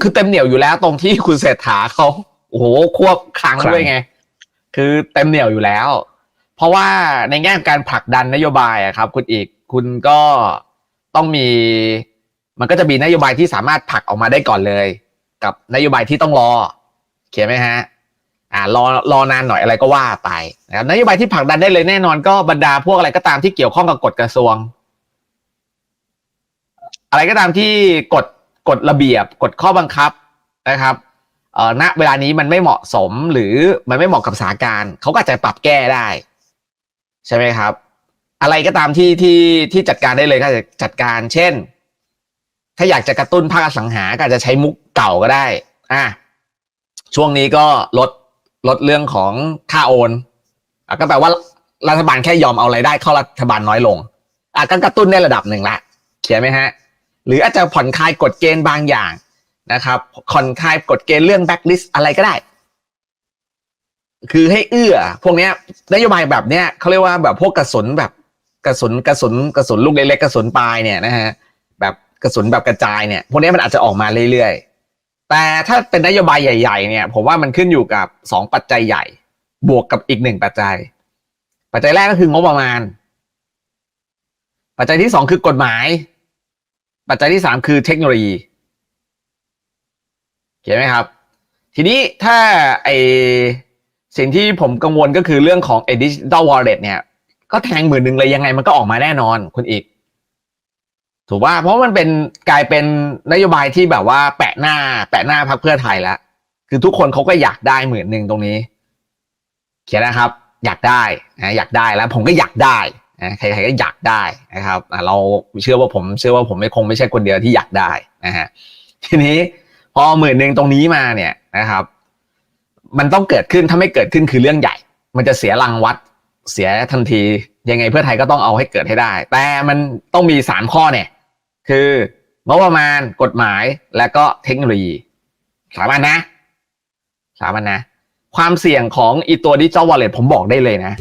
คือเต็มเหนียวอยู่แล้วตรงที่คุณเศรษฐาเขาโอ้โหควบคลังด้วยไง คือเต็มเหนียวอยู่แล้ว เพราะว่าในแง่การผลักดันนโยบายอะครับ คุณอีกคุณก็ต้องมี มันก็จะมีนโยบายที่สามารถผลักออกมาได้ก่อนเลย กับนโยบายที่ต้องรอเขียนไหมฮะ อ่ารอรอนานหน่อยอะไรก็ว่าไปนะครับนโยบายที่ผลักดันได้เลยแน่นอนก็บรรดาพวกอะไรก็ตามที่เกี่ยวข้องกับกฎกระทรวง อะไรก็ตามที่กฎ กฎระเบียบกฎข้อบังคับนะครับเออณเวลานี้มันไม่เหมาะสมหรือมันไม่เหมาะกับสถานการณ์เขาก็จะปรับแก้ได้ ใช่ไหมครับ อะไรก็ตามที่ที่ที่จัดการได้เลยก็จะจัดการ เช่น ถ้าอยากจะกระตุ้นภาคสังหาก็จะใช้มุกเก่าก็ได้อะช่วงนี้ก็ลดลดเรื่องของค่าโอนอก็แปลว่ารัฐบาลแค่ยอมเอารายได้เข้ารัฐบาลน้อยลงอะก็กระตุ้นได้ระดับหนึ่งละเขียนไหมฮะ หรืออาจจะผ่อนคลายกฎเกณฑ์บางอย่างนะครับผ่อนคลายกฎเกณฑ์เรื่องแบ็กลิสอะไรก็ได้ คือให้เอื้อ พวกเนี้ยนโยบายแบบเนี้ยเขาเรียกว่าแบบพวกกระสุนแบบกระสุนกระสุนกระสุนลูกเล็กๆกระสุนปลายเนี่ยนะฮะแบบกระสุนแบบกระจายเนี่ย พวกเนี้ยมันอาจจะออกมาเรื่อยๆ แต่ถ้าเป็นนโยบายใหญ่ ๆ เนี่ย ผมว่ามันขึ้นอยู่กับสองปัจจัยใหญ่ บวกกับอีกหนึ่งปัจจัย ปัจจัยแรกก็คืองบประมาณ ปัจจัยที่สองคือกฎหมาย ปัจจัยที่สามคือเทคโนโลยีเห็นไหมครับ ทีนี้ถ้าไอสิ่งที่ผมกังวลก็คือเรื่องของดิจิ t a l wallet เนี่ย ก็แทงหมื่นหนึ่งเลยยังไงมันก็ออกมาแน่นอนคุณอีก ถูกว่าเพราะมันเป็นกลายเป็นนโยบายที่แบบว่าแปะหน้า แปะหน้าพักเพื่อไทยแล้วคือทุกคนเขาก็อยากได้หมื่นหนึ่งตรงนี้ เขียนนะครับ อยากได้นะอยากได้แล้ว ผมก็อยากได้ นะใครๆก็อยากได้นะครับเราเชื่อว่าผมเชื่อว่าผมไม่คงไม่ใช่คนเดียวที่อยากได้นะฮะทีนี้พอหมื่นหนึ่งตรงนี้มาเนี่ยนะครับ มันต้องเกิดขึ้นถ้าไม่เกิดขึ้นคือเรื่องใหญ่ มันจะเสียรังวัดเสียทันทียังไงเพื่อไทยก็ต้องเอาให้เกิดให้ได้ แต่มันต้องมีสามข้อเนี่ย คืองบประมาณกฎหมายและก็เทคโนโลยีสามอันนะสามอันนะ ความเสี่ยงของอีตัวดิจิ t a l wallet ผมบอกได้เลยนะ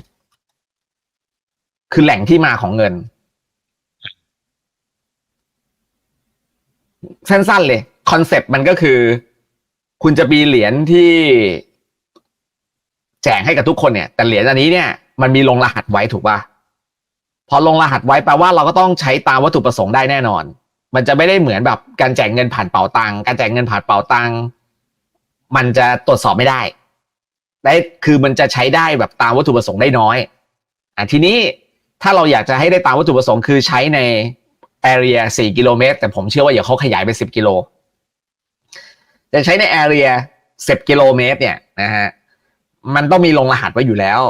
คือแหล่งที่มาของเงิน สั้นๆเลยคอนเซปต์มันก็คือ คุณจะมีเหรียญที่แจกให้กับทุกคนเนี่ย แต่เหรียญอันนี้เนี่ยมันมีลงรหัสไว้ถูกป่ะพอลงรหัสไว้แปลว่าเราก็ต้องใช้ตามวัตถุประสงค์ได้แน่นอน มันจะไม่ได้เหมือนแบบการแจกเงินผ่านเป๋าตังการแจกเงินผ่านเป๋าตังมันจะตรวจสอบไม่ได้ได้คือมันจะใช้ได้แบบตามวัตถุประสงค์ได้น้อยอะทีนี้ ถ้าเราอยากจะให้ได้ตามวัตถุประสงค์คือใช้ใน area 4 กิโลเมตร แต่ผมเชื่อว่าเดี๋ยวเขาขยายไป 10 กิโลจะใช้ใน area 10 กิโลเมตรเนี่ยนะฮะมันต้องมีลงรหัสไว้อยู่แล้ว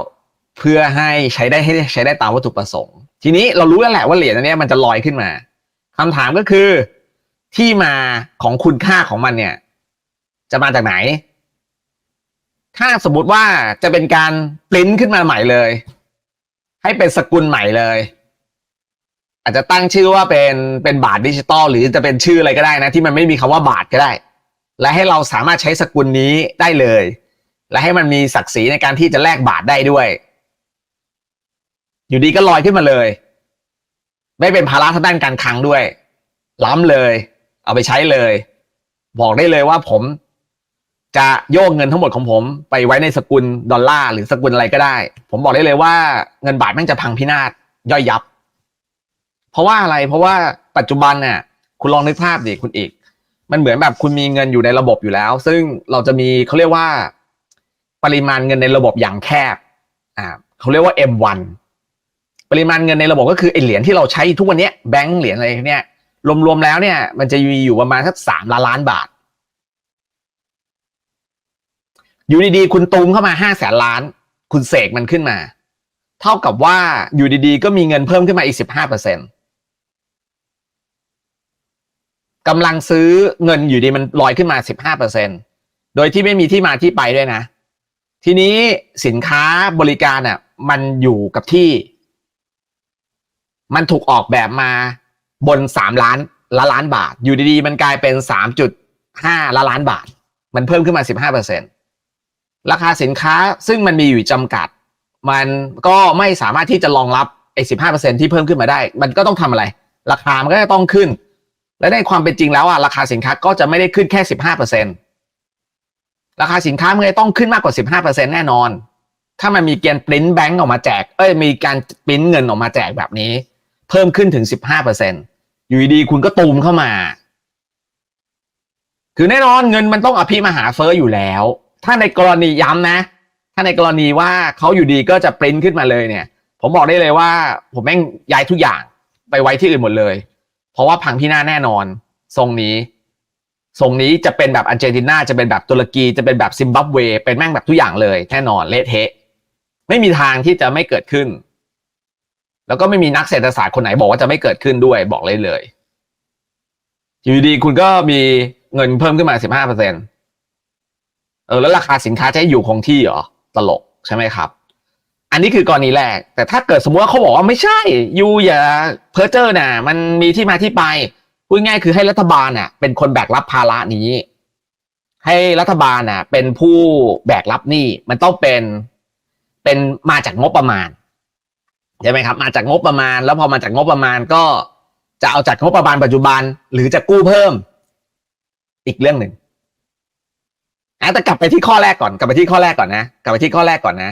เพื่อให้ใช้ได้ให้ใช้ได้ตามวัตถุประสงค์ ทีนี้เรารู้แล้วแหละว่าเหรียญอันนี้มันจะลอยขึ้นมาคำถามก็คือที่มาของคุณค่าของมันเนี่ย จะมาจากไหน ถ้าสมมติว่าจะเป็นการปริ้นขึ้นมาใหม่เลย ให้เป็นสกุลใหม่เลย อาจจะตั้งชื่อว่าเป็นเป็นบาทดิจิตอลหรือจะเป็นชื่ออะไรก็ได้นะ ที่มันไม่มีคำว่าบาทก็ได้ และให้เราสามารถใช้สกุลนี้ได้เลย และให้มันมีศักดิ์ศรีในการที่จะแลกบาทได้ด้วย อยู่ดีก็ลอยขึ้นมาเลย ไม่เป็นภาระทางด้านการคลังด้วย ล้ำเลย เอาไปใช้เลย บอกได้เลยว่าผม จะโยกเงินทั้งหมดของผมไปไว้ในสกุลดอลลาร์หรือสกุลอะไรก็ได้ ผมบอกได้เลยว่าเงินบาทแม่งจะพังพินาศย่อยยับ เพราะว่าอะไรเพราะว่าปัจจุบันเนี่ยคุณลองนึกภาพดิคุณอีกมันเหมือนแบบคุณมีเงินอยู่ในระบบอยู่แล้ว ซึ่งเราจะมีเขาเรียกว่า ปริมาณเงินในระบบอย่างแคบอ่าเขาเรียกว่า M1 ปริมาณเงินในระบบก็คือไอเหรียญที่เราใช้ทุกวันนี้แบงก์เหรียญอะไรเนี่ยรวมๆแล้วเนี่ย มันจะมีอยู่ประมาณสักสามล้านล้านบาท อยู่ดีๆ คุณตูมเข้ามาห้าแสนล้าน คุณเสกมันขึ้นมา เท่ากับว่าอยู่ดีๆ ก็มีเงินเพิ่มขึ้นมาอีกสิบห้าเปอร์เซ็นตกำลังซื้อเงินอยู่ดีมันลอยขึ้นมาสิบห้าเปอร์เซ็นโดยที่ไม่มีที่มาที่ไปด้วยนะ ทีนี้สินค้าบริการอะมันอยู่กับที่ มันถูกออกแบบมาบนสามล้านละล้านบาท อยู่ดีๆ มันกลายเป็นสามจุดห้าละล้านบาท มันเพิ่มขึ้นมาสิบห้าเปอร์เซ็นต์ ราคาสินค้าซึ่งมันมีอยู่จำกัด มันก็ไม่สามารถที่จะรองรับไอ้สิบห้าเปอร์เซ็นที่เพิ่มขึ้นมาได้ มันก็ต้องทำอะไร ราคามันก็จะต้องขึ้น และในความเป็นจริงแล้วอะราคาสินค้าก็จะไม่ได้ขึ้นแค่สิบห้าเปอร์เซ็นราคาสินค้ามันจะต้องขึ้นมากกว่าสิบห้าเปอร์เซ็นแน่นอน ถ้ามันมีเกณฑ์ปริ้นแบงก์ออกมาแจก เอ้ยมีการปริ้นเงินออกมาแจกแบบนี้ เพิ่มขึ้นถึงสิบห้าเปอร์เซ็นอยู่ดีคุณก็ตูมเข้ามา คือแน่นอนเงินมันต้องอภิมหาเฟ้ออยู่แล้ว ถ้าในกรณีย้ำนะ ถ้าในกรณีว่าเขาอยู่ดีก็จะปริ้นขึ้นมาเลยเนี่ย ผมบอกได้เลยว่า ผมแม่งย้ายทุกอย่างไปไว้ที่อื่นหมดเลย เพราะว่าพังพินาศแน่นอน ทรงนี้ ทรงนี้จะเป็นแบบอาร์เจนตินาจะเป็นแบบตุรกีจะเป็นแบบซิมบับเว เป็นแม่งแบบทุกอย่างเลยแน่นอนเละเทะไม่มีทางที่จะไม่เกิดขึ้น แล้วก็ไม่มีนักเศรษฐศาสตร์คนไหนบอกว่าจะไม่เกิดขึ้นด้วยบอกเลยเลยอยู่ดีคุณก็มีเงินเพิ่มขึ้นมาสิบห้าเปอร์เซ็นต เออแล้วราคาสินค้าจะให้อยู่คงที่เหรอตลกใช่ไหมครับ อันนี้คือกรณีแรก แต่ถ้าเกิดสมมติว่าเขาบอกว่าไม่ใช่ยูอย่าเพ้อเจ้อน่ะ มันมีที่มาที่ไปพูดง่ายคือให้รัฐบาลน่ะ เป็นคนแบกรับภาระนี้ ให้รัฐบาลน่ะ เป็นผู้แบกรับหนี้มันต้องเป็นเป็นมาจากงบประมาณใช่ไหมครับ มาจากงบประมาณ แล้วพอมาจากงบประมาณก็จะเอาจากงบประมาณปัจจุบัน หรือจะกู้เพิ่ม อีกเรื่องหนึ่ง อะแต่กลับไปที่ข้อแรกก่อนกลับไปที่ข้อแรกก่อนนะกลับไปที่ข้อแรกก่อนนะ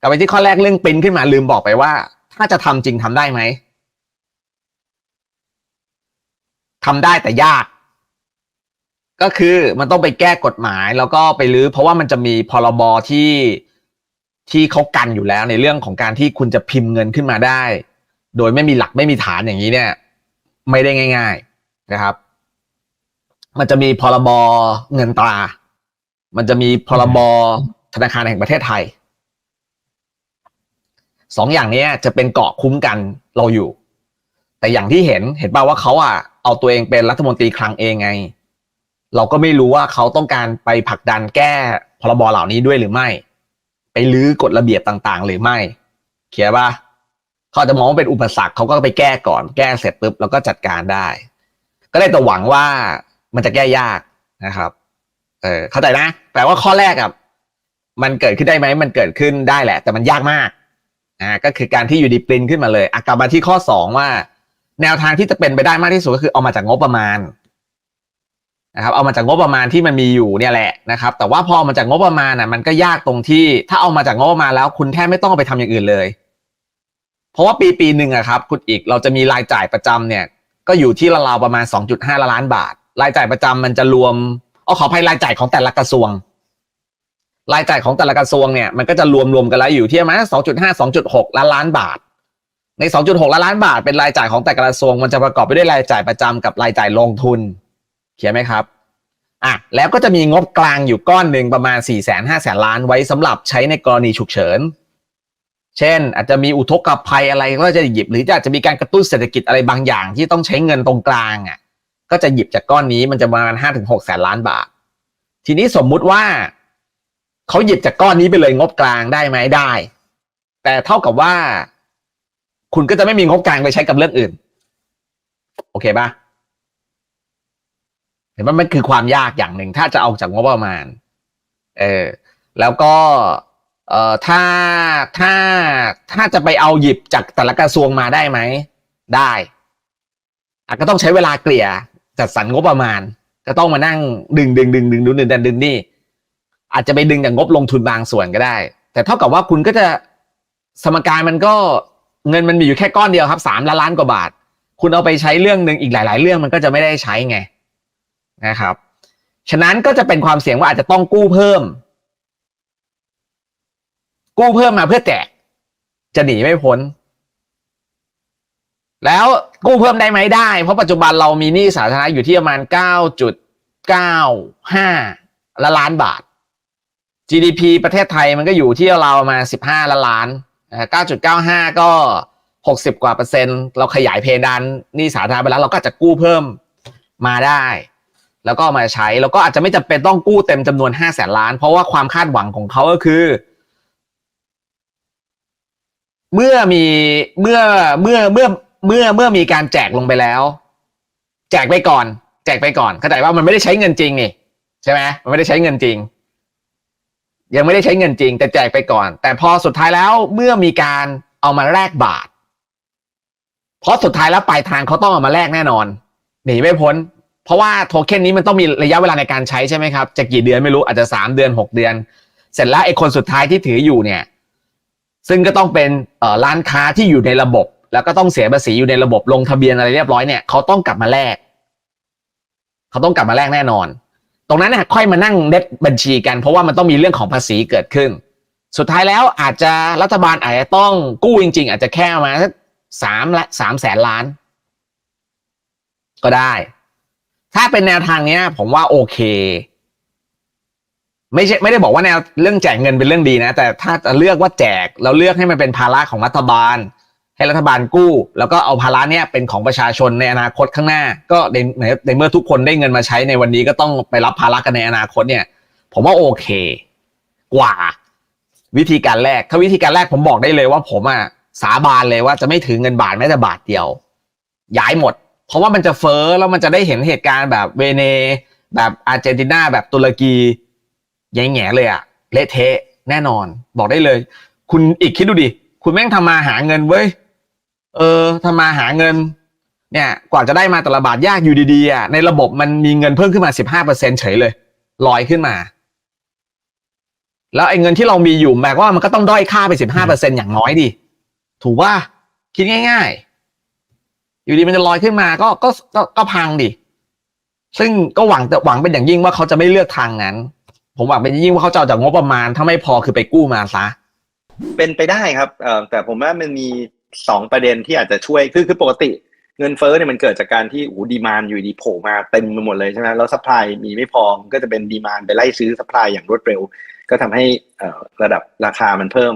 กลับไปที่ข้อแรกเรื่องปริ้นขึ้นมาลืมบอกไปว่า ถ้าจะทำจริงทำได้ไหมทำได้แต่ยาก ก็คือมันต้องไปแก้กฎหมายแล้วก็ไปรื้อเพราะว่ามันจะมีพรบที่ที่เขากันอยู่แล้วในเรื่องของการที่คุณจะพิมพ์เงินขึ้นมาได้ โดยไม่มีหลักไม่มีฐานอย่างนี้เนี่ย ไม่ได้ง่าย ๆนะครับ มันจะมีพรบเงินตรา มันจะมีพรบธนาคารแห่งประเทศไทยสองอย่างนี้จะเป็นเกาะคุ้มกันเราอยู่ แต่อย่างที่เห็นเห็นป่าว่าเขาอะเอาตัวเองเป็นรัฐมนตรีคลังเองไง เราก็ไม่รู้ว่าเขาต้องการไปผลักดันแก้พรบเหล่านี้ด้วยหรือไม่ ไปลื้อกฎระเบียบต่างๆ หรือไม่เขียนป่ะเขาอาจจะมองว่าเป็นอุปสรรคเขาก็ไปแก้ก่อนแก้เสร็จปุ๊บแล้วก็จัดการได้ ก็ได้แต่หวังว่ามันจะแก้ยากนะครับ เออเข้าใจนะแปลว่าข้อแรกอะมันเกิดขึ้นได้ไหมมันเกิดขึ้นได้แหละ แต่มันยากมากอ่าก็คือการที่อยู่ดีปรินขึ้นมาเลยอะกลับมาที่ข้อสองว่า แนวทางที่จะเป็นไปได้มากที่สุดก็คือเอามาจากงบประมาณนะครับเอามาจากงบประมาณที่มันมีอยู่เนี่ยแหละนะครับ แต่ว่าพออามาจากงบประมาณอะมันก็ยากตรงที่ ถ้าเอามาจากงบประมาณแล้ว คุณแทบไม่ต้องไปทำอย่างอื่นเลย เพราะว่าปีปีหนึ่งอะครับคุณอีกเราจะมีรายจ่ายประจำเนี่ย ก็อยู่ที่ราวๆประมาณ 2.5 ล้านบาท รายจ่ายประจำมันจะรวม เอาขออภัยรายจ่ายของแต่ละกระทรวง รายจ่ายของแต่ละกระทรวงเนี่ยมันก็จะรวมรวมกันแล้วอยู่ที่ประมาณ2.5 2.6ล้านล้านบาท ใน2.6ล้านล้านบาท เป็นรายจ่ายของแต่กระทรวง มันจะประกอบไปด้วยรายจ่ายประจำกับรายจ่ายลงทุนเขียนไหมครับอะแล้วก็จะมีงบกลางอยู่ก้อนหนึ่งประมาณ4 5 0 0 0 0ล้านไว้สำหรับใช้ในกรณีฉุกเฉิน เช่น อาจจะมีอุทกภัยอะไรก็จะหยิบ หรืออาจจะมีการกระตุ้นเศรษฐกิจอะไรบางอย่างที่ต้องใช้เงินตรงกลางอะ ก็จะหยิบจากก้อนนี้มันจะประมาณห้าถึงหกแสนล้านบาท ทีนี้สมมุติว่าเขาหยิบจากก้อนนี้ไปเลยงบกลางได้ไหมได้ แต่เท่ากับว่า คุณก็จะไม่มีงบกลางไปใช้กับเรื่องอื่น โอเคปะเห็นว่ามันคือความยากอย่างหนึ่งถ้าจะเอาจากงบประมาณ เออ แล้วก็ เอ่อ ถ้า ถ้า ถ้าจะไปเอาหยิบจากแต่ละกระทรวงมาได้ไหม ได้ อาจก็ต้องใช้เวลาเกลี่ย จัดสรรงบประมาณ จะต้องมานั่งดึงดึงดึงดึงดึงดึงดันดึงนี่อาจจะไปดึงจากงบลงทุนบางส่วนก็ได้ แต่เท่ากับว่าคุณก็จะสมการมันก็เงินมันมีอยู่แค่ก้อนเดียวครับสามล้านล้านกว่าบาท คุณเอาไปใช้เรื่องหนึ่งอีกหลาย ๆ เรื่องมันก็จะไม่ได้ใช้ไงนะครับฉะนั้นก็จะเป็นความเสี่ยงว่าอาจจะต้องกู้เพิ่ม กู้เพิ่มมาเพื่อแจกจะหนีไม่พ้น แล้วกู้เพิ่มได้ไหมได้ เพราะปัจจุบันเรามีหนี้สาธารณะอยู่ที่ประมาณเก้าจุดเก้าห้าละล้านบาท GDP ประเทศไทยมันก็อยู่ที่เรามาสิบห้าละล้านเก้าจุดเก้าห้าก็หกสิบกว่าเปอร์เซ็นต์ เราขยายเพดานหนี้สาธารณะไปแล้วเราก็จะกู้เพิ่มมาได้ แล้วก็มาใช้ แล้วก็อาจจะไม่จำเป็นต้องกู้เต็มจำนวนห้าแสนล้าน เพราะว่าความคาดหวังของเขาก็คือเมื่อมีเมื่อเมื่อเมื่อ เมื่อเมื่อมีการแจกลงไปแล้ว แจกไปก่อน แจกไปก่อนเข้าใจว่ามันไม่ได้ใช้เงินจริงนี่ใช่ไหมมันไม่ได้ใช้เงินจริง ยังไม่ได้ใช้เงินจริง แต่แจกไปก่อน แต่พอสุดท้ายแล้วเมื่อมีการเอามาแลกบาท เพราะสุดท้ายแล้วปลายทางเขาต้องเอามาแลกแน่นอนหนีไม่พ้น เพราะว่าโทเค็นนี้มันต้องมีระยะเวลาในการใช้ใช่ไหมครับจะกี่เดือนไม่รู้อาจจะสามเดือนหกเดือน เสร็จแล้วไอ้คนสุดท้ายที่ถืออยู่เนี่ย ซึ่งก็ต้องเป็นเออร้านค้าที่อยู่ในระบบ แล้วก็ต้องเสียภาษีอยู่ในระบบลงทะเบียนอะไรเรียบร้อยเนี่ยเขาต้องกลับมาแลกเขาต้องกลับมาแลกแน่นอน ตรงนั้นเนี่ยค่อยมานั่งเด็ดบัญชีกัน เพราะว่ามันต้องมีเรื่องของภาษีเกิดขึ้น สุดท้ายแล้วอาจจะรัฐบาลอาจจะต้องกู้จริง ๆ อาจจะแค่มาสักสามละสามแสนล้าน ก็ได้ ถ้าเป็นแนวทางเนี้ย ผมว่าโอเค ไม่ใช่ไม่ได้บอกว่าแนวเรื่องแจกเงินเป็นเรื่องดีนะ แต่ถ้าจะเลือกว่าแจกแล้วเลือกให้มันเป็นภาระของรัฐบาล ให้รัฐบาลกู้ แล้วก็เอาภาระเนี้ยเป็นของประชาชนในอนาคตข้างหน้า ก็ในในเมื่อทุกคนได้เงินมาใช้ในวันนี้ก็ต้องไปรับภาระกันในอนาคตเนี่ย ผมว่าโอเค กว่า วิธีการแรก ถ้าวิธีการแรกผมบอกได้เลยว่าผมอะสาบานเลยว่าจะไม่ถือเงินบาทแม้แต่บาทเดียว ย้ายหมด เพราะว่ามันจะเฟ้อแล้วมันจะได้เห็นเหตุการณ์แบบเวเน แบบอาร์เจนตินาแบบตุรกีแง่ๆเลยอะเละเทะแน่นอน บอกได้เลย คุณอีกคิดดูดิ คุณแม่งทำมาหาเงินเว้ย เออทำมาหาเงิน เนี่ย กว่าจะได้มาแต่ละบาทยากอยู่ดีๆอะในระบบมันมีเงินเพิ่มขึ้นมาสิบห้าเปอร์เซ็นเฉยเลยลอยขึ้นมา แล้วไอ้เงินที่เรามีอยู่แม้ว่ามันก็ต้องด้อยค่าไปสิบห้าเปอร์เซ็นอย่างน้อยดิถูกว่าคิดง่าย ๆ อยู่ดีมันจะลอยขึ้นมาก็ก็ก็ก็พังดิซึ่งก็หวังแต่หวังเป็นอย่างยิ่งว่าเขาจะไม่เลือกทางนั้น ผมหวังเป็นอย่างยิ่งว่าเขาจะเอาจากงบประมาณถ้าไม่พอคือไปกู้มาซะเป็นไปได้ครับเอ่อแต่ผมว่ามันมี สองประเด็นที่อาจจะช่วยคือคือปกติเงินเฟ้อเนี่ยมันเกิดจากการที่โอ้ดีมานอยู่ดีโผล่มาเต็มไปหมดเลยใช่ไหมแล้วสปายมีไม่พอก็จะเป็นดีมานไปไล่ซื้อสปายอย่างรวดเร็ว ก็ทำให้ระดับราคามันเพิ่ม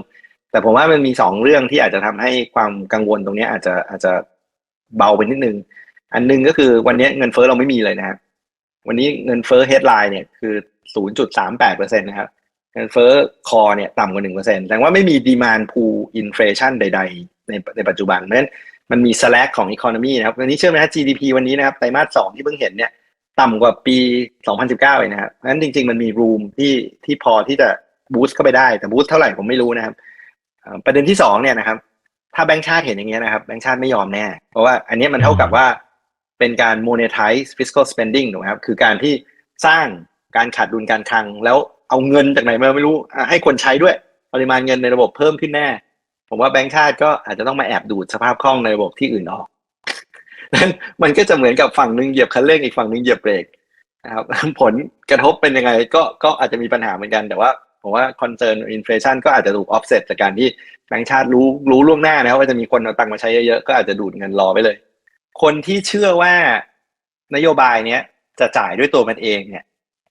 แต่ผมว่ามันมีสองเรื่องที่อาจจะทำให้ความกังวลตรงนี้อาจจะอาจจะเบาไปนิดนึง อันหนึงก็คือวันนี้เงินเฟ้อเราไม่มีเลยนะครับวันนี้เงินเฟ้อ headline เนี่ยคือ 0.38%นะครับเงินเฟ้อคอเนี่ยต่ำกว่า1%แสดงว่าไม่มี demand pool inflation ใด ๆ ในในปัจจุบันเพราะฉะนั้นมันมี slack ของ economy นะครับวันนี้เชื่อไหมฮะ GDP วันนี้นะครับไตรมาสสองที่เพิ่งเห็นเนี่ยต่ำกว่าปี 2019เองนะครับเพราะฉะนั้นจริง ๆ มันมี room ที่ที่พอที่จะ boost เข้าไปได้แต่ boost เท่าไหร่ผมไม่รู้นะครับประเด็นที่สองเนี่ยนะครับถ้าแบงก์ชาติเห็นอย่างเงี้ยนะครับแบงก์ชาติไม่ยอมแน่ เพราะว่าอันนี้มันเท่ากับว่าเป็นการ monetize fiscal spending ถูกไหมครับคือการที่สร้างการขาดดุลการคลัง แล้วเอาเงินจากไหนมาไม่รู้ให้คนใช้ด้วย ปริมาณเงินในระบบเพิ่มขึ้นแน่ ผมว่าแบงก์ชาติก็อาจจะต้องมาแอบดูดสภาพคล่องในระบบที่อื่นออกนั้นมันก็จะเหมือนกับฝั่งหนึ่งเหยียบคันเร่งอีกฝั่งหนึ่งเหยียบเบรกนะครับผลกระทบเป็นยังไงก็ก็อาจจะมีปัญหาเหมือนกัน แต่ว่าผมว่าคอนเซิร์นอินฟลชันก็อาจจะถูกออฟเซตจากการที่แบงก์ชาติรู้รู้ล่วงหน้านะครับว่าจะมีคนเอาตังค์มาใช้เยอะๆก็อาจจะดูดเงินรอไปเลย คนที่เชื่อว่านโยบายเนี้ยจะจ่ายด้วยตัวมันเองเนี่ย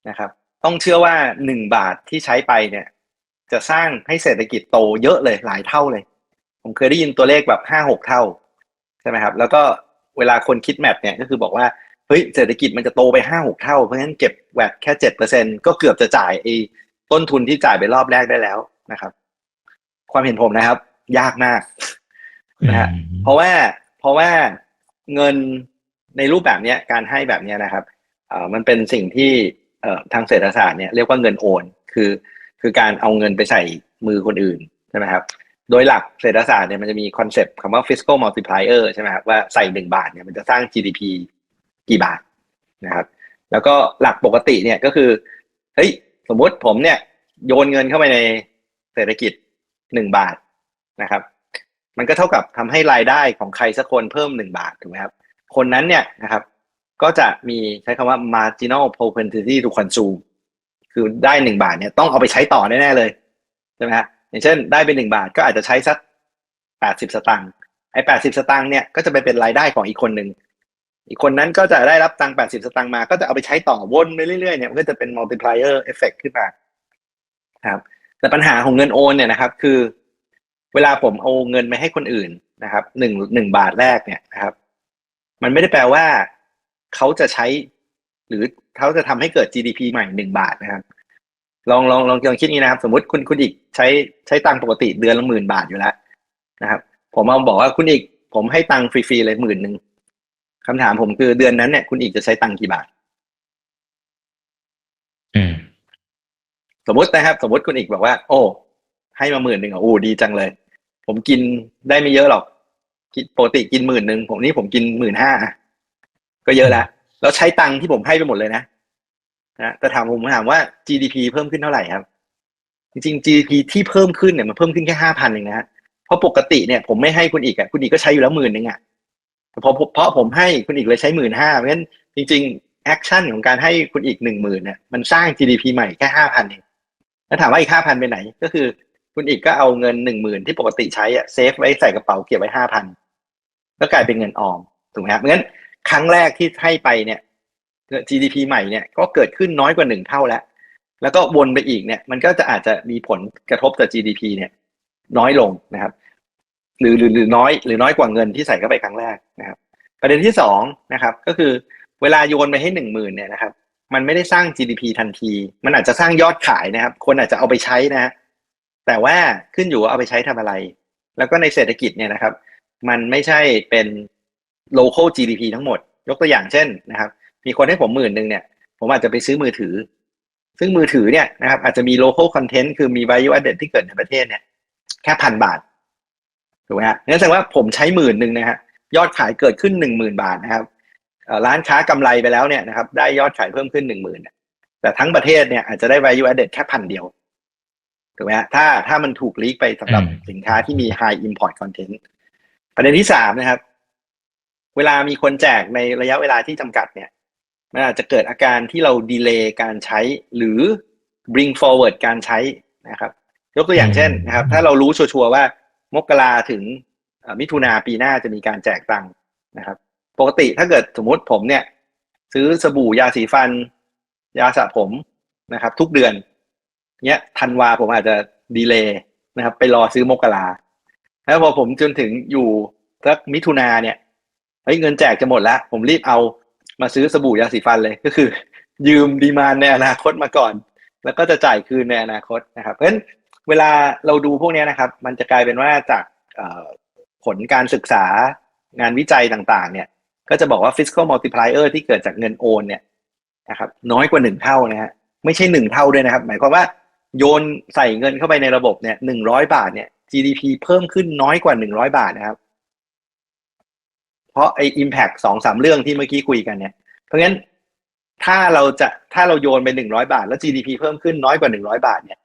นะครับ ต้องเชื่อว่าหนึ่งบาทที่ใช้ไปเนี่ย จะสร้างให้เศรษฐกิจโตเยอะเลยหลายเท่าเลย ผมเคยได้ยินตัวเลขแบบห้าหกเท่าใช่ไหมครับ แล้วก็เวลาคนคิดแมทเนี่ยก็คือบอกว่าเฮ้ยเศรษฐกิจมันจะโตไปห้าหกเท่า เพราะฉะนั้นเก็บแวดแค่เจ็ดเปอร์เซ็นก็เกือบจะจ่ายไอ้ต้นทุนที่จ่ายไปรอบแรกได้แล้วนะครับ ความเห็นผมนะครับ ยากมากนะฮะเพราะว่าเพราะว่าเงินในรูปแบบเนี้ยการให้แบบเนี้ยนะครับเอ่อมันเป็นสิ่งที่เอ่อทางเศรษฐศาสตร์เนี่ยเรียกว่าเงินโอน คือ คือการเอาเงินไปใส่มือคนอื่นใช่ไหมครับ โดยหลักเศรษฐศาสตร์เนี่ยมันจะมีคอนเซปต์คำว่า fiscal multiplier ใช่ไหมครับว่าใส่หนึ่งบาทเนี่ยมันจะสร้าง GDP กี่บาทนะครับ แล้วก็หลักปกติเนี่ยก็คือเฮ้ยสมมติผมเนี่ยโยนเงินเข้าไปในเศรษฐกิจหนึ่งบาทนะครับ มันก็เท่ากับทำให้รายได้ของใครสักคนเพิ่มหนึ่งบาทถูกไหมครับ คนนั้นเนี่ยนะครับ ก็จะมีใช้คำว่า marginal propensity to consume คือได้หนึ่งบาทเนี่ยต้องเอาไปใช้ต่อแน่ๆเลยใช่ไหมฮะอย่างเช่น ได้ไปหนึ่งบาทก็อาจจะใช้สักแปดสิบสตางค์ไอ้แปดสิบสตางค์เนี่ยก็จะไปเป็นรายได้ของอีกคนหนึ่งอีกคนนั้นก็จะได้รับตังค์แปดสิบสตางค์มา ก็จะเอาไปใช้ต่อวนไปเรื่อยๆเนี่ยมันก็จะเป็น multiplier effect ขึ้นมาครับ แต่ปัญหาของเงินโอนเนี่ยนะครับ คือ เวลาผมเอาเงินไปให้คนอื่นนะครับหนึ่งหนึ่งบาทแรกเนี่ยนะครับ มันไม่ได้แปลว่าเขาจะใช้หรือ เขาจะทำให้เกิด GDP ใหม่หนึ่งบาทนะครับ ลองลองลองลองคิดนี้นะครับ สมมติคุณคุณอีกใช้ใช้ตังค์ปกติเดือนละหมื่นบาทอยู่แล้วนะครับ ผมเอาบอกว่าคุณอีกผมให้ตังค์ฟรีๆเลยหมื่นหนึ่งคำถามผมคือเดือนนั้นเนี่ยคุณอีกจะใช้ตังค์กี่บาทอืมสมมตินะครับ สมมติคุณอีกบอกว่า โอ้ ให้มาหมื่นหนึ่งอะโอ้ดีจังเลย ผมกินได้ไม่เยอะหรอกกินปกติกินหมื่นหนึ่งผมนี่ผมกินหมื่นห้าก็เยอะแล้ว แล้วใช้ตังค์ที่ผมให้ไปหมดเลยนะนะแต่ถามผมถามว่า GDP เพิ่มขึ้นเท่าไหร่ครับ จริงๆ GDP ที่เพิ่มขึ้นเนี่ยมันเพิ่มขึ้นแค่ห้าพันเองนะฮะเพราะปกติเนี่ยผมไม่ให้คุณอีกอะคุณอีกก็ใช้อยู่แล้วหมื่นนึงอะแต่พอเพราะผมให้คุณอีกเลยใช้หมื่นห้าเพราะฉะนั้นจริงๆแอคชั่นของการให้คุณอีกหนึ่งหมื่นเนี่ยมันสร้าง GDP ใหม่แค่ห้าพันเองแล้วถามว่าอีกห้าพันไปไหน ก็คือคุณอีกก็เอาเงินหนึ่งหมื่นที่ปกติใช้อะเซฟไว้ใส่กระเป๋าเก็บไว้ห้าพันก็กลายเป็นเงินออมถูกไหมครับเพราะฉะนั้น ครั้งแรกที่ให้ไปเนี่ย GDP ใหม่เนี่ยก็เกิดขึ้นน้อยกว่าหนึ่งเท่าแล้ว แล้วก็วนไปอีกเนี่ย มันก็จะอาจจะมีผลกระทบต่อ GDP เนี่ย น้อยลงนะครับ หรือหรือหรือน้อยหรือน้อยกว่าเงินที่ใส่เข้าไปครั้งแรกนะครับ ประเด็นที่สองนะครับ ก็คือเวลาโยนไปให้หนึ่งหมื่นเนี่ยนะครับ มันไม่ได้สร้าง GDP ทันที มันอาจจะสร้างยอดขายนะครับ คนอาจจะเอาไปใช้นะฮะแต่ว่าขึ้นอยู่ว่าเอาไปใช้ทำอะไร แล้วก็ในเศรษฐกิจเนี่ยนะครับ มันไม่ใช่เป็น local GDP ทั้งหมด ยกตัวอย่างเช่นนะครับ มีคนให้ผมหมื่นหนึ่งเนี่ย ผมอาจจะไปซื้อมือถือ ซึ่งมือถือเนี่ยนะครับอาจจะมี local content คือมี value added ที่เกิดในประเทศเนี่ย แค่พันบาทถูกไหมฮะนั่นแสดงว่าผมใช้หมื่นหนึ่งนะฮะยอดขายเกิดขึ้นหนึ่งหมื่นบาทนะครับเอ่อร้านค้ากำไรไปแล้วเนี่ยนะครับ ได้ยอดขายเพิ่มขึ้นหนึ่งหมื่นแต่ทั้งประเทศเนี่ยอาจจะได้ value added แค่พันเดียวถูกไหมฮะถ้าถ้ามันถูกลีกไปสำหรับอืมสินค้าที่มี high import content ประเด็นที่สามนะครับ เวลามีคนแจกในระยะเวลาที่จำกัดเนี่ยมันอาจจะเกิดอาการที่เราดีเลย์การใช้หรือ bring forward การใช้นะครับ ยกตัวอย่างเช่นนะครับ ถ้าเรารู้ชัวร์ว่ามกราถึงมิถุนาปีหน้าจะมีการแจกตังค์นะครับ ปกติถ้าเกิดสมมติผมเนี่ย ซื้อสบู่ยาสีฟัน ยาสระผมนะครับ ทุกเดือนเนี้ยธันวาผมอาจจะดีเลย์นะครับ ไปรอซื้อมกราแล้วพอผมจนถึงอยู่สักมิถุนาเนี่ย เฮ้ยเงินแจกจะหมดแล้ว ผมรีบเอามาซื้อสบู่ยาสีฟันเลยก็คือ ยืมดีมานในอนาคตมาก่อน แล้วก็จะจ่ายคืนในอนาคตนะครับเพราะฉะนั้นเวลาเราดูพวกนี้นะครับ มันจะกลายเป็นว่าจากผลการศึกษางานวิจัยต่างๆ เนี่ยก็จะบอกว่า fiscal multiplier ที่เกิดจากเงินโอนเนี่ยนะครับน้อยกว่าหนึ่งเท่านะฮะไม่ใช่หนึ่งเท่าด้วยนะครับ หมายความว่าโยนใส่เงินเข้าไปในระบบเนี่ยหนึ่งร้อยบาทเนี่ย GDP เพิ่มขึ้นน้อยกว่าหนึ่งร้อยบาทนะครับ เพราะไอ้ impact สองสามเรื่องที่เมื่อกี้คุยกันเนี่ย เพราะงั้นถ้าเราจะถ้าเราโยนไปหนึ่งร้อยบาท แล้ว GDP เพิ่มขึ้นน้อยกว่าหนึ่งร้อยบาทเนี่ย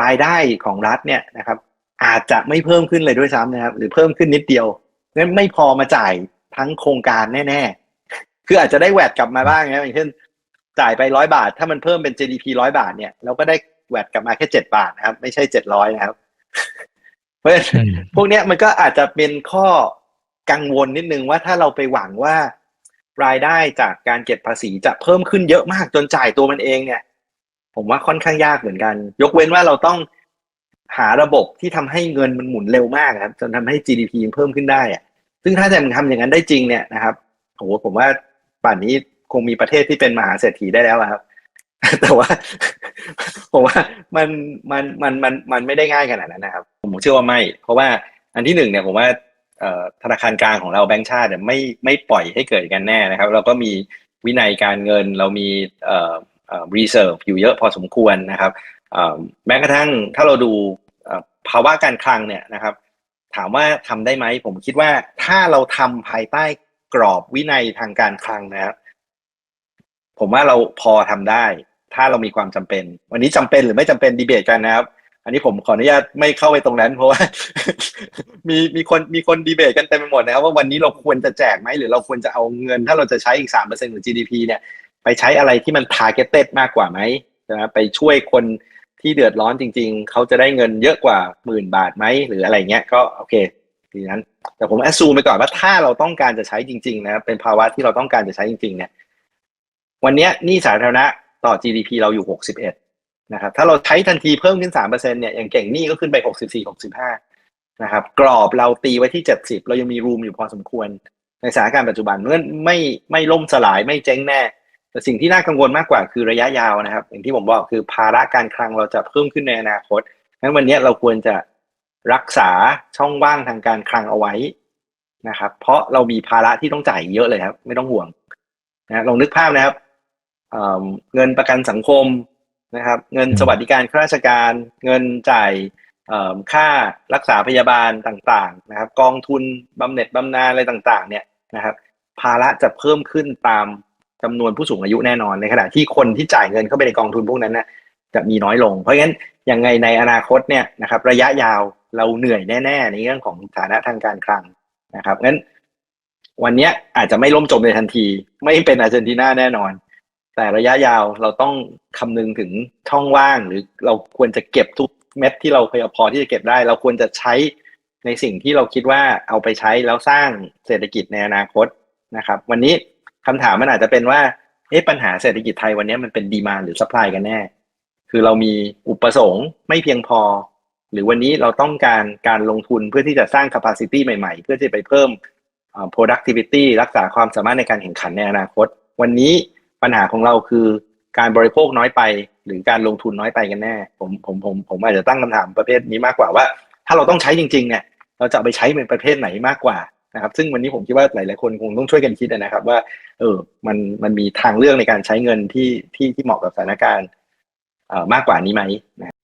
รายได้ของรัฐเนี่ยนะครับอาจจะไม่เพิ่มขึ้นเลยด้วยซ้ำนะครับ หรือเพิ่มขึ้นนิดเดียวงั้นไม่พอมาจ่ายทั้งโครงการแน่ๆ คืออาจจะได้แวดกลับมาบ้างนะอย่างเช่นจ่ายไปร้อยบาท ถ้ามันเพิ่มเป็น GDP ร้อยบาทเนี่ยเราก็ได้แวดกลับมาแค่เจ็ดบาทนะครับ ไม่ใช่เจ็ดร้อยนะครับ เพราะฉะนั้นอืมพวกเนี้ยมันก็อาจจะเป็นข้อ กังวลนิดนึงว่าถ้าเราไปหวังว่ารายได้จากการเก็บภาษีจะเพิ่มขึ้นเยอะมากจนจ่ายตัวมันเองเนี่ย ผมว่าค่อนข้างยากเหมือนกัน ยกเว้นว่าเราต้องหาระบบที่ทำให้เงินมันหมุนเร็วมากครับจนทำให้ GDP เพิ่มขึ้นได้อะซึ่งถ้าจะมันทำอย่างนั้นได้จริงเนี่ยนะครับโอ้โหผมว่าป่านนี้คงมีประเทศที่เป็นมหาเศรษฐีได้แล้วครับ แต่ว่าผมว่ามันมันมันมันมันไม่ได้ง่ายขนาดนั้นนะครับ ผมเชื่อว่าไม่ เพราะว่าอันที่หนึ่งเนี่ยผมว่า ธนาคารกลางของเราแบงก์ชาติไม่ไม่ปล่อยให้เกิดกันแน่นะครับ เราก็มีวินัยการเงินเรามีเอ่อเอ่อ reserve อยู่เยอะพอสมควรนะครับแม้กระทั่งถ้าเราดูภาวะการคลังเนี่ยนะครับ ถามว่าทำได้ไหมผมคิดว่าถ้าเราทำภายใต้กรอบวินัยทางการคลังนะครับผมว่าเราพอทำได้ ถ้าเรามีความจำเป็น วันนี้จำเป็นหรือไม่จำเป็นดีเบตกันนะครับ อันนี้ผมขออนุญาตไม่เข้าไปตรงนั้น เพราะว่า มีมีคนมีคนดีเบตกันเต็มไปหมดนะครับว่าวันนี้เราควรจะแจกไหมหรือเราควรจะเอาเงิน ถ้าเราจะใช้อีกสามเปอร์เซ็นต์ของ GDP เนี่ยไปใช้อะไรที่มัน targeted มากกว่าไหมนะไปช่วยคนที่เดือดร้อนจริง ๆ เขาจะได้เงินเยอะกว่าหมื่นบาทไหมหรืออะไรเงี้ยก็โอเคทีนั้น แต่ผมแอสซูมไปก่อนว่าถ้าเราต้องการจะใช้จริง ๆ นะเป็นภาวะที่เราต้องการจะใช้จริง ๆ เนี่ย วันนี้นี้สาธารณะต่อ GDP เราอยู่61 นะครับถ้าเราใช้ทันทีเพิ่มขึ้น3%เนี่ยอย่างเก่งนี้ก็ขึ้นไป 64 65นะครับกรอบเราตีไว้ที่ 70 เรายังมีรูมอยู่พอสมควร ในสถานการณ์ปัจจุบันเมื่อไม่ไม่ล่มสลายไม่เจ๊งแน่ แต่สิ่งที่น่ากังวลมากกว่าคือระยะยาวนะครับ อย่างที่ผมบอกคือภาระการคลังเราจะเพิ่มขึ้นในอนาคตงั้นวันนี้เราควรจะรักษาช่องว่างทางการคลังเอาไว้นะครับ เพราะเรามีภาระที่ต้องจ่ายเยอะเลยครับ ไม่ต้องห่วงนะลองนึกภาพนะครับเอ่อเงินประกันสังคม นะครับเงินอืมสวัสดิการข้าราชการเงินจ่ายเอ่อค่ารักษาพยาบาลต่างๆนะครับ กองทุนบำเหน็จบำนาญอะไรต่างๆ เนี่ยนะครับ ภาระจะเพิ่มขึ้นตามจำนวนผู้สูงอายุแน่นอนในขณะที่คนที่จ่ายเงินเข้าไปในกองทุนพวกนั้นนะจะมีน้อยลง เพราะงั้นยังไงในอนาคตเนี่ยนะครับ ระยะยาวเราเหนื่อยแน่ๆ ในเรื่องของฐานะทางการคลังนะครับงั้นวันเนี้ยอาจจะไม่ล่มจมในทันที ไม่เป็นอาร์เจนตินาแน่นอน แต่ระยะยาวเราต้องคำนึงถึงช่องว่างหรือเราควรจะเก็บทุกเม็ดที่เราเคยพอที่จะเก็บได้ เราควรจะใช้ในสิ่งที่เราคิดว่าเอาไปใช้แล้วสร้างเศรษฐกิจในอนาคตนะครับ วันนี้คำถามมันอาจจะเป็นว่าเอ๊ะปัญหาเศรษฐกิจไทยวันนี้มันเป็นดีมาหรือสปายกันแน่ คือเรามีอุปสงค์ไม่เพียงพอ หรือวันนี้เราต้องการการลงทุนเพื่อที่จะสร้าง capacity ใหม่ ๆ เพื่อที่ไปเพิ่ม productivity รักษาความสามารถในการแข่งขันในอนาคต วันนี้ ปัญหาของเราคือการบริโภคน้อยไป หรือการลงทุนน้อยไปกันแน่ ผมผมผมผมอาจจะตั้งคำถามประเภทนี้มากกว่าว่า ถ้าเราต้องใช้จริงๆเนี่ยเราจะไปใช้เป็นประเภทไหนมากกว่านะครับ ซึ่งวันนี้ผมคิดว่าหลายๆคนคงต้องช่วยกันคิดนะครับ ว่า เออมันมันมีทางเลือกในการใช้เงินที่ที่ที่เหมาะกับสถานการณ์เอ่อมากกว่านี้ไหมนะ